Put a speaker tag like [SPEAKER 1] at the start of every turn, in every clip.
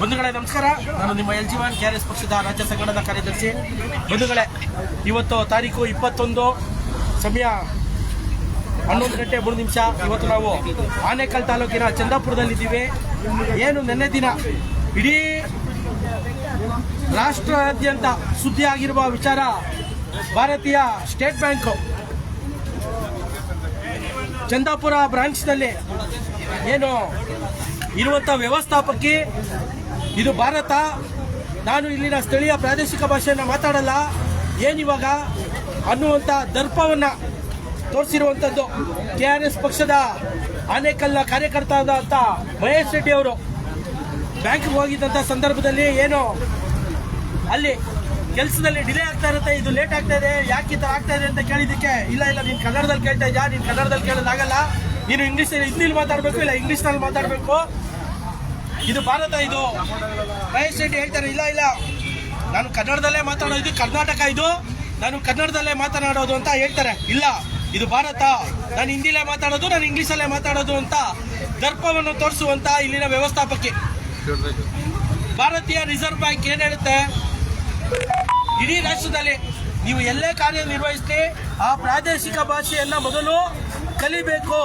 [SPEAKER 1] ಬಂಧುಗಳೇ, ನಮಸ್ಕಾರ. ನಾನು ನಿಮ್ಮ L Jeevan K R S ಪಕ್ಷದ ರಾಜ್ಯ ಸಂಘಟನಾ ಕಾರ್ಯದರ್ಶಿ. ಬಂಧುಗಳೇ, ಇವತ್ತು ತಾರೀಕು ಇಪ್ಪತ್ತೊಂದು, ಸಮಯ ಹನ್ನೊಂದು ಗಂಟೆ ಮೂರು ನಿಮಿಷ. ಇವತ್ತು ನಾವು ಆನೇಕಲ್ ತಾಲೂಕಿನ ಚಂದಾಪುರದಲ್ಲಿದ್ದೀವಿ ಏನು ನಿನ್ನೆ ದಿನ ಇಡೀ ರಾಷ್ಟ್ರಾದ್ಯಂತ ಸುದ್ದಿ ಆಗಿರುವ ವಿಚಾರ ಭಾರತೀಯ ಸ್ಟೇಟ್ ಬ್ಯಾಂಕ್ ಚಂದಾಪುರ ಬ್ರಾಂಚ್ನಲ್ಲಿ ಏನು ಇರುವಂಥ ವ್ಯವಸ್ಥಾಪಕಿ, ಇದು ಭಾರತ. ನಾನು ಇಲ್ಲಿನ ಸ್ಥಳೀಯ ಪ್ರಾದೇಶಿಕ ಭಾಷೆಯನ್ನು ಮಾತಾಡಲ್ಲ. ಏನಿವಾಗ ಅನ್ನುವಂಥ ದರ್ಪವನ್ನು ತೋರಿಸಿರುವಂಥದ್ದು ಕೆ ಆರ್ ಎಸ್ ಪಕ್ಷದ ಆನೇಕಲ್ನ ಕಾರ್ಯಕರ್ತ ಆದಂತ ಮಹೇಶ್ ರೆಡ್ಡಿ ಅವರು. ಬ್ಯಾಂಕ್ಗೆ ಹೋಗಿದ್ದಂಥ ಸಂದರ್ಭದಲ್ಲಿ ಏನು ಅಲ್ಲಿ ಕೆಲಸದಲ್ಲಿ ಡಿಲೇ ಆಗ್ತಾ ಇರುತ್ತೆ, ಇದು ಲೇಟ್ ಆಗ್ತಾ ಇದೆ, ಯಾಕೆ ಈ ಆಗ್ತಾ ಇದೆ ಅಂತ ಕೇಳಿದ್ದಕ್ಕೆ, ಇಲ್ಲ ಇಲ್ಲ, ನೀನು ಕನ್ನಡದಲ್ಲಿ ಕೇಳ್ತಾ ಇದ್ಯಾ, ನೀನು ಕನ್ನಡದಲ್ಲಿ ಕೇಳೋದಾಗಲ್ಲ, ನೀನು ಇಂಗ್ಲೀಷ್, ಹಿಂದಿಲಿ ಮಾತಾಡಬೇಕು, ಇಲ್ಲ, ಇಂಗ್ಲೀಷ್ನಲ್ಲಿ ಮಾತಾಡಬೇಕು. ಇದು ಭಾರತ, ಇದು ರೆಡ್ಡಿ ಹೇಳ್ತಾರೆ, ಇಲ್ಲ ಇಲ್ಲ. ನಾನು ಕನ್ನಡದಲ್ಲೇ ಮಾತಾಡೋದು ಕರ್ನಾಟಕ ಇದು. ನಾನು ಕನ್ನಡದಲ್ಲೇ ಮಾತನಾಡೋದು ಅಂತ ಹೇಳ್ತಾರೆ. ಇಲ್ಲ, ಇದು ಭಾರತ. ನಾನು ಹಿಂದಿಲೇ ಮಾತಾಡೋದು, ನಾನು ಇಂಗ್ಲೀಷಲ್ಲೇ ಮಾತಾಡೋದು ಅಂತ ದರ್ಪವನ್ನು ತೋರಿಸುವಂತ ಇಲ್ಲಿನ ವ್ಯವಸ್ಥಾಪಕಿ. ಭಾರತೀಯ ರಿಸರ್ವ್ ಬ್ಯಾಂಕ್ ಏನ್ ಹೇಳುತ್ತೆ? ಇಡೀ ರಾಷ್ಟ್ರದಲ್ಲಿ ನೀವು ಎಲ್ಲೇ ಕಾರ್ಯನಿರ್ವಹಿಸಿ ಆ ಪ್ರಾದೇಶಿಕ ಭಾಷೆಯನ್ನ ಮೊದಲು ಕಲಿಬೇಕು.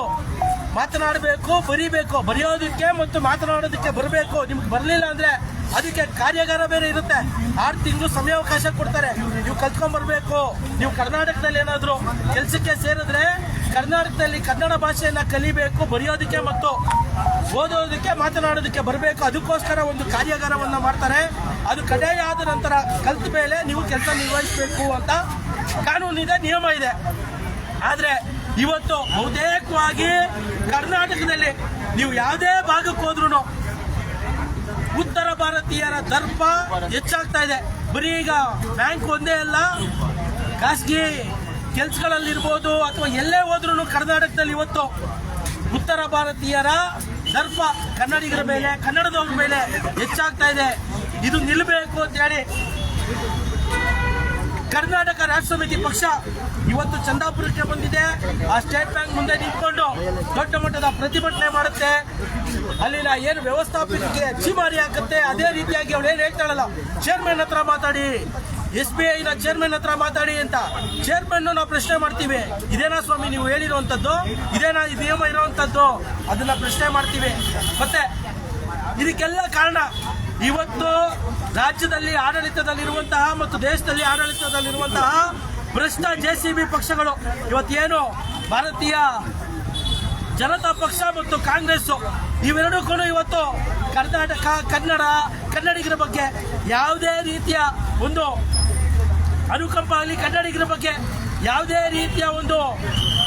[SPEAKER 1] ಮಾತನಾಡಬೇಕು, ಬರೀಬೇಕು, ಬರೆಯೋದಕ್ಕೆ ಮತ್ತು ಮಾತನಾಡೋದಕ್ಕೆ ಬರಬೇಕು. ನಿಮ್ಗೆ ಬರಲಿಲ್ಲ ಅಂದ್ರೆ ಅದಕ್ಕೆ ಕಾರ್ಯಾಗಾರ ಬೇರೆ ಇರುತ್ತೆ. ಆರು ತಿಂಗಳು ಸಮಯಾವಕಾಶ ಕೊಡ್ತಾರೆ. ನೀವು ಕಲ್ತ್ಕೊಂಡ್ ಬರಬೇಕು. ನೀವು ಕರ್ನಾಟಕದಲ್ಲಿ ಏನಾದರೂ ಕೆಲಸಕ್ಕೆ ಸೇರಿದ್ರೆ ಕರ್ನಾಟಕದಲ್ಲಿ ಕನ್ನಡ ಭಾಷೆಯನ್ನ ಕಲಿಬೇಕು, ಬರೆಯೋದಕ್ಕೆ ಮತ್ತು ಓದೋದಕ್ಕೆ, ಮಾತನಾಡೋದಕ್ಕೆ ಬರಬೇಕು. ಅದಕ್ಕೋಸ್ಕರ ಒಂದು ಕಾರ್ಯಾಗಾರವನ್ನು ಮಾಡ್ತಾರೆ. ಅದು ಕಡೆಯ ಆದ ನಂತರ ಕಲ್ತ ಮೇಲೆ ನೀವು ಕೆಲಸ ನಿರ್ವಹಿಸಬೇಕು ಅಂತ ಕಾನೂನಿದೆ, ನಿಯಮ ಇದೆ. ಆದ್ರೆ ಇವತ್ತು ಬಹುತೇಕವಾಗಿ ಕರ್ನಾಟಕದಲ್ಲಿ ನೀವು ಯಾವುದೇ ಭಾಗಕ್ಕೆ ಹೋದ್ರು ಉತ್ತರ ಭಾರತೀಯರ ದರ್ಪ ಹೆಚ್ಚಾಗ್ತಾ ಇದೆ. ಬರೀ ಈಗ ಬ್ಯಾಂಕ್ ಒಂದೇ ಅಲ್ಲ, ಖಾಸಗಿ ಕೆಲಸಗಳಲ್ಲಿರ್ಬೋದು ಅಥವಾ ಎಲ್ಲೇ ಹೋದ್ರೂ ಕರ್ನಾಟಕದಲ್ಲಿ ಇವತ್ತು ಉತ್ತರ ಭಾರತೀಯರ ದರ್ಪ ಕನ್ನಡಿಗರ ಮೇಲೆ, ಕನ್ನಡದವ್ರ ಮೇಲೆ ಹೆಚ್ಚಾಗ್ತಾ ಇದೆ. ಇದು ನಿಲ್ಲಬೇಕು ಅಂತ ಹೇಳಿ ಕರ್ನಾಟಕ ರಾಷ್ಟ್ರ ಸಮಿತಿ ಪಕ್ಷ ಇವತ್ತು ಚಂದಾಪುರಕ್ಕೆ ಬಂದಿದೆ. ಆ ಸ್ಟೇಟ್ ಬ್ಯಾಂಕ್ ಮುಂದೆ ನಿಂತ್ಕೊಂಡು ದೊಡ್ಡ ಮಟ್ಟದ ಪ್ರತಿಭಟನೆ ಮಾಡುತ್ತೆ. ಅಲ್ಲಿನ ಏನು ವ್ಯವಸ್ಥಾಪಕರಿಗೆ ಅಚ್ಚಿಮಾರಿ ಹಾಕುತ್ತೆ. ಅದೇ ರೀತಿಯಾಗಿ ಅವಳು ಏನು ಹೇಳ್ತಾಳಲ್ಲ ಚೇರ್ಮನ್ ಹತ್ರ ಮಾತಾಡಿ ಎಸ್ ಬಿ ಐನ ಚೇರ್ಮನ್ ಹತ್ರ ಮಾತಾಡಿ ಅಂತ ಚೇರ್ಮನ್ ನಾವು ಪ್ರಶ್ನೆ ಮಾಡ್ತೀವಿ. ಇದೇನಾ ಸ್ವಾಮಿ, ನೀವು ಹೇಳಿರುವಂತದ್ದು? ಇದೇನಾ ನಿಯಮ ಇರುವಂತದ್ದು? ಅದನ್ನ ಪ್ರಶ್ನೆ ಮಾಡ್ತೀವಿ. ಮತ್ತೆ ಇದಕ್ಕೆಲ್ಲ ಕಾರಣ ಇವತ್ತು ರಾಜ್ಯದಲ್ಲಿ ಆಡಳಿತದಲ್ಲಿರುವಂತಹ ಮತ್ತು ದೇಶದಲ್ಲಿ ಆಡಳಿತದಲ್ಲಿರುವಂತಹ ಭ್ರಷ್ಟ ಜೆ ಸಿ ಬಿ ಪಕ್ಷಗಳು ಇವತ್ತೇನು ಭಾರತೀಯ ಜನತಾ ಪಕ್ಷ ಮತ್ತು ಕಾಂಗ್ರೆಸ್ ಇವೆರಡೂ ಕೂಡ ಇವತ್ತು ಕರ್ನಾಟಕ, ಕನ್ನಡ, ಕನ್ನಡಿಗರ ಬಗ್ಗೆ ಯಾವುದೇ ರೀತಿಯ ಒಂದು ಅನುಕಂಪ ಆಗಲಿ, ಕನ್ನಡಿಗರ ಬಗ್ಗೆ ಯಾವುದೇ ರೀತಿಯ ಒಂದು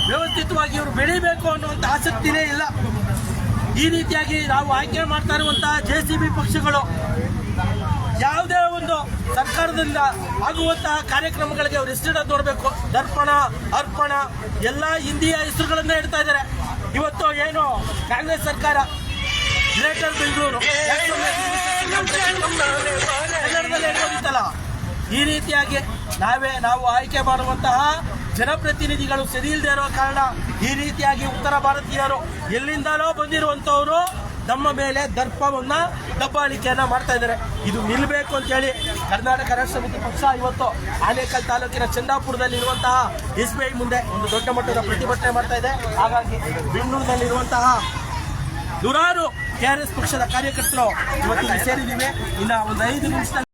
[SPEAKER 1] ವ್ಯವಸ್ಥಿತವಾಗಿ ಇವರು ಬೆಳಿಬೇಕು ಅನ್ನುವಂಥ ಆಸಕ್ತಿನೇ ಇಲ್ಲ. ಈ ರೀತಿಯಾಗಿ ನಾವು ಆಯ್ಕೆ ಮಾಡ್ತಾ ಇರುವಂತಹ ಜೆ ಸಿ ಬಿ ಪಕ್ಷಗಳು ಯಾವುದೇ ಒಂದು ಸರ್ಕಾರದಿಂದ ಆಗುವಂತಹ ಕಾರ್ಯಕ್ರಮಗಳಿಗೆ ಅವರು ಹೆಸರಿಡೋದು ನೋಡಬೇಕು. ದರ್ಪಣ, ಅರ್ಪಣ, ಎಲ್ಲ ಹಿಂದಿಯ ಹೆಸರುಗಳನ್ನ ಇಡ್ತಾ ಇದ್ದಾರೆ. ಇವತ್ತು ಏನು ಕಾಂಗ್ರೆಸ್ ಸರ್ಕಾರ ಗ್ರೇಟರ್ ಬೆಂಗಳೂರು. ಕನ್ನಡದಲ್ಲಿ ಈ ರೀತಿಯಾಗಿ ನಾವೇ ನಾವು ಆಯ್ಕೆ ಮಾಡುವಂತಹ ಜನಪ್ರತಿನಿಧಿಗಳು ಸರಿ ಇಲ್ಲದೆ ಇರೋ ಕಾರಣ ಈ ರೀತಿಯಾಗಿ ಉತ್ತರ ಭಾರತೀಯರು ಎಲ್ಲಿಂದಲೋ ಬಂದಿರುವಂತವರು ನಮ್ಮ ಮೇಲೆ ದರ್ಪವನ್ನ ದಬ್ಬಾಳಿಕೆಯನ್ನ ಮಾಡ್ತಾ ಇದ್ದಾರೆ. ಇದು ನಿಲ್ಲಬೇಕು ಅಂತ ಹೇಳಿ ಕರ್ನಾಟಕ ರಾಷ್ಟ್ರ ಸಮಿತಿ ಪಕ್ಷ ಇವತ್ತು ಆನೇಕಲ್ ತಾಲೂಕಿನ ಚಂದಾಪುರದಲ್ಲಿ ಇರುವಂತಹ ಎಸ್ ಬಿ ಐ ಮುಂದೆ ಒಂದು ದೊಡ್ಡ ಮಟ್ಟದ ಪ್ರತಿಭಟನೆ ಮಾಡ್ತಾ ಇದೆ. ಹಾಗಾಗಿ ಬೆಂಗಳೂರಿನಲ್ಲಿರುವಂತಹ ನೂರಾರು ಕೆ ಪಕ್ಷದ ಕಾರ್ಯಕರ್ತರು ಇವತ್ತು ಸೇರಿದ್ದೀವಿ. ಇನ್ನ ಒಂದು ಐದು ನಿಮಿಷದಲ್ಲಿ